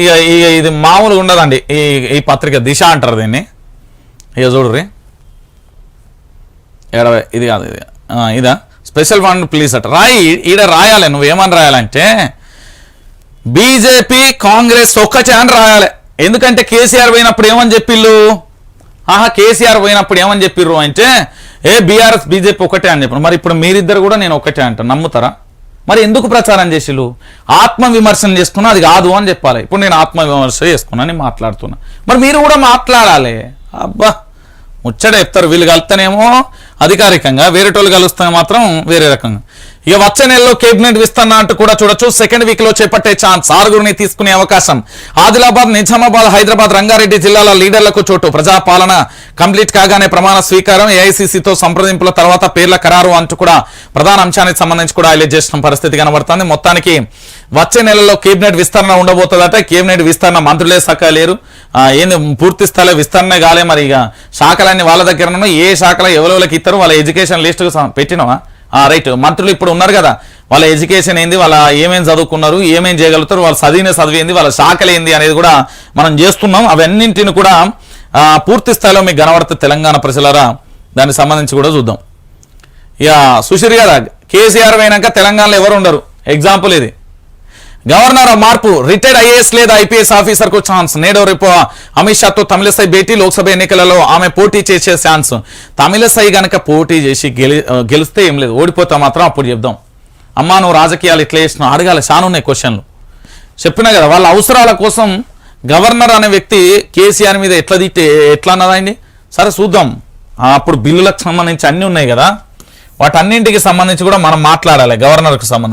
ఇక ఇక ఇది మామూలుగా ఉండదండి. ఈ ఈ పత్రిక దిశ అంటారు దీన్ని. ఇక చూడుర్రి. ఎడవై ఇది కాదు ఇది. ఇదా? స్పెషల్ ఫండ్ ప్లీజ్ అట. రాయి ఈడ రాయాలి. నువ్వు ఏమని రాయాలంటే బీజేపీ కాంగ్రెస్ ఒక్కటే అని రాయాలి. ఎందుకంటే కేసీఆర్ పోయినప్పుడు ఏమని చెప్పిళ్ళు ఆహా కేసీఆర్ పోయినప్పుడు ఏమని చెప్పిర్రు అంటే ఏ బీఆర్ఎస్ బీజేపీ ఒకటే అని చెప్పారు మరి ఇప్పుడు మీరిద్దరు కూడా నేను ఒకటే అంట. నమ్ముతారా? మరి ఎందుకు ప్రచారం చేసిలు ఆత్మ విమర్శన చేసుకున్నా అది కాదు అని చెప్పాలి. ఇప్పుడు నేను ఆత్మ విమర్శ చేసుకున్నా మాట్లాడుతున్నా. మరి మీరు కూడా మాట్లాడాలి. అబ్బా ముచ్చట చెప్తారు. వీళ్ళు కలుపుతానేమో అధికారికంగా వేరేటోళ్ళు కలుస్తే మాత్రం వేరే రకంగా. ఇక వచ్చే నెలలో కేబినెట్ విస్తరణ అంటూ కూడా చూడొచ్చు. సెకండ్ వీక్లో చేపట్టే ఛాన్స్ ఆరుగురిని తీసుకునే అవకాశం. ఆదిలాబాద్ నిజామాబాద్ హైదరాబాద్ రంగారెడ్డి జిల్లాల లీడర్లకు చోటు. ప్రజాపాలన కంప్లీట్ కాగానే ప్రమాణ స్వీకారం. ఏఐసీసీతో సంప్రదింపుల తర్వాత పేర్ల ఖరారు అంటూ కూడా ప్రధాన అంశానికి సంబంధించి కూడా హైలైట్ చేసిన పరిస్థితి కనబడుతుంది. మొత్తానికి వచ్చే నెలలో కేబినెట్ విస్తరణ ఉండబోతుందట. కేబినెట్ విస్తరణ మంత్రులే సక్క లేరు. ఏంది పూర్తి స్థలే విస్తరణ కాలే మరి ఇక శాఖలన్నీ వాళ్ళ దగ్గర ఏ శాఖలో ఎవరెవరికి ఇస్తారు? వాళ్ళ ఎడ్యుకేషన్ లిస్టు పెట్టినవా? రైట్. మంత్రులు ఇప్పుడు ఉన్నారు కదా. వాళ్ళ ఎడ్యుకేషన్ ఏంది వాళ్ళ ఏమేమి చదువుకున్నారు ఏమేం చేయగలుగుతారు వాళ్ళ చదివిన చదివి ఏంది వాళ్ళ శాఖలు ఏంది అనేది కూడా మనం చేస్తున్నాం. అవన్నింటిని కూడా పూర్తి స్థాయిలో మీకు కనబడుతుంది తెలంగాణ ప్రజలరా దానికి సంబంధించి కూడా చూద్దాం. ఇక సుశీర్ కదా కేసీఆర్ పోయినాక తెలంగాణలో ఎవరు ఉండరు? ఎగ్జాంపుల్ ఇది. గవర్నర్ మార్పు రిటైర్డ్ ఐఏఎస్ లేదా ఐపీఎస్ ఆఫీసర్కు ఛాన్స్. నేడు రేపు. అమిత్ షాతో తమిళసై భేటీ. లోక్సభ ఎన్నికలలో ఆమె పోటీ చేసే ఛాన్స్. తమిళసై గనక పోటీ చేసి గెలి గెలిస్తే ఏం లేదు. ఓడిపోతే మాత్రం అప్పుడు చెప్దాం. అమ్మా నువ్వు రాజకీయాలు ఇట్లా చేసినావు అడగాలి. చానున్నాయి క్వశ్చన్లు. చెప్పినా కదా వాళ్ళ అవసరాల కోసం గవర్నర్ అనే వ్యక్తి కేసీఆర్ మీద ఎట్లా తిట్టే ఎట్లా అన్నదండి సరే చూద్దాం. అప్పుడు బిల్లులకు సంబంధించి అన్నీ ఉన్నాయి కదా. వాటన్నింటికి సంబంధించి కూడా మనం మాట్లాడాలి. గవర్నర్కి సంబంధించి.